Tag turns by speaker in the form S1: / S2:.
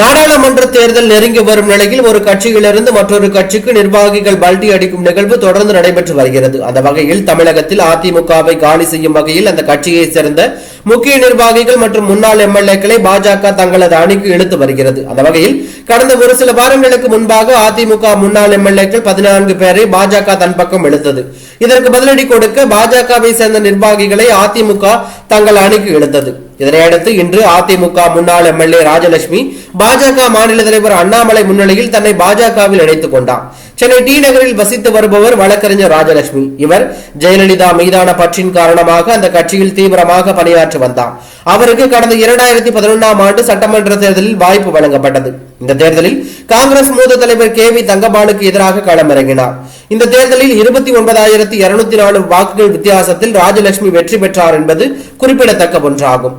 S1: நாடாளுமன்ற தேர்தல் நெருங்கி வரும் நிலையில் ஒரு கட்சியிலிருந்து மற்றொரு கட்சிக்கு நிர்வாகிகள் பல்டி அடிக்கும் நிகழ்வு தொடர்ந்து நடைபெற்று வருகிறது. அந்த வகையில் தமிழகத்தில் அதிமுகவை காலி செய்யும் வகையில் அந்த கட்சியைச் சேர்ந்த முக்கிய நிர்வாகிகள் மற்றும் முன்னாள் எம்எல்ஏக்களை பாஜக தங்களது அணிக்கு இழுத்து வருகிறது. அந்த வகையில் கடந்த ஒரு சில வாரங்களுக்கு முன்பாக அதிமுக முன்னாள் எம்எல்ஏக்கள் பதினான்கு பேரை பாஜக தன் பக்கம் இழுத்தது. இதற்கு பதிலடி கொடுக்க பாஜகவை சேர்ந்த நிர்வாகிகளை அதிமுக தங்கள் அணிக்கு இழுத்தது. இதனையடுத்து இன்று அதிமுக முன்னாள் எம்எல்ஏ ராஜலட்சுமி பாஜக மாநில தலைவர் அண்ணாமலை முன்னிலையில் தன்னை பாஜகவில் இணைத்துக் கொண்டார். சென்னை டி நகரில் வசித்து வருபவர் வழக்கறிஞர் ராஜலட்சுமி. இவர் ஜெயலலிதா மீதான பற்றின் காரணமாக அந்த கட்சியில் தீவிரமாக பணியாற்றி வந்தார். அவருக்கு கடந்த இரண்டாயிரத்தி பதினொன்றாம் ஆண்டு சட்டமன்ற தேர்தலில் வாய்ப்பு வழங்கப்பட்டது. இந்த இந்த தேர்தலில் காங்கிரஸ் மூத்த தலைவர் கே வி தங்கபாலுக்கு எதிராக களமிறங்கினார் இந்த தேர்தலில் இருபத்தி ஒன்பதாயிரத்தி இருநூத்தி நாலு வாக்குகள் வித்தியாசத்தில் ராஜலட்சுமி வெற்றி பெற்றார் என்பது குறிப்பிடத்தக்க ஒன்றாகும்.